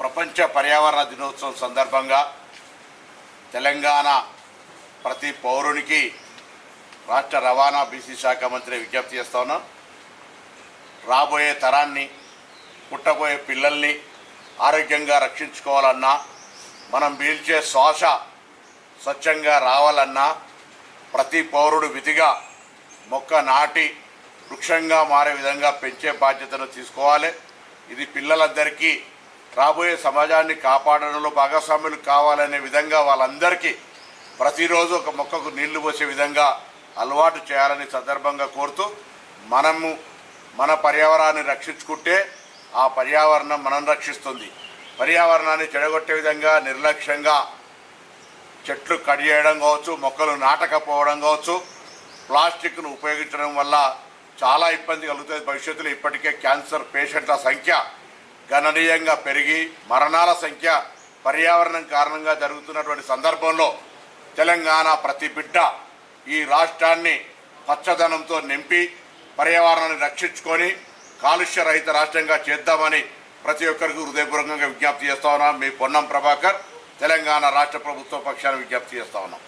ప్రపంచ పర్యావరణ దినోత్సవం సందర్భంగా తెలంగాణ ప్రతి పౌరునికి రాష్ట్ర రవాణా బీసీ శాఖ మంత్రి విజ్ఞప్తి చేస్తా ఉన్నాం. రాబోయే తరాన్ని పుట్టబోయే పిల్లల్ని ఆరోగ్యంగా రక్షించుకోవాలన్నా మనం పీల్చే శ్వాస స్వచ్ఛంగా రావాలన్నా ప్రతి పౌరుడు విధిగా మొక్క నాటి వృక్షంగా మారే విధంగా పెంచే బాధ్యతను తీసుకోవాలి. ఇది పిల్లలందరికీ రాబోయే సమాజాన్ని కాపాడడంలో భాగస్వాములు కావాలనే విధంగా వాళ్ళందరికీ ప్రతిరోజు ఒక మొక్కకు నీళ్ళు పోసే విధంగా అలవాటు చేయాలని సందర్భంగా కోరుతూ మనము మన పర్యావరణాన్ని రక్షించుకుంటే ఆ పర్యావరణం మనం రక్షిస్తుంది. పర్యావరణాన్ని చెడగొట్టే విధంగా నిర్లక్ష్యంగా చెట్లు కట్ చేయడం కావచ్చు మొక్కలు నాటకపోవడం కావచ్చు ప్లాస్టిక్ను ఉపయోగించడం వల్ల చాలా ఇబ్బంది కలుగుతుంది. భవిష్యత్తులో ఇప్పటికే క్యాన్సర్ పేషెంట్ల సంఖ్య గణనీయంగా పెరిగి మరణాల సంఖ్య పర్యావరణం కారణంగా జరుగుతున్నటువంటి సందర్భంలో తెలంగాణ ప్రతి బిడ్డ ఈ రాష్ట్రాన్ని పచ్చదనంతో నింపి పర్యావరణాన్ని రక్షించుకొని కాలుష్య రహిత రాష్ట్రంగా చేద్దామని ప్రతి ఒక్కరికి హృదయపూర్వకంగా విజ్ఞప్తి చేస్తా ఉన్నాం. మీ పొన్నం ప్రభాకర్ తెలంగాణ రాష్ట్ర ప్రభుత్వ పక్షాన్ని విజ్ఞప్తి చేస్తా ఉన్నాం.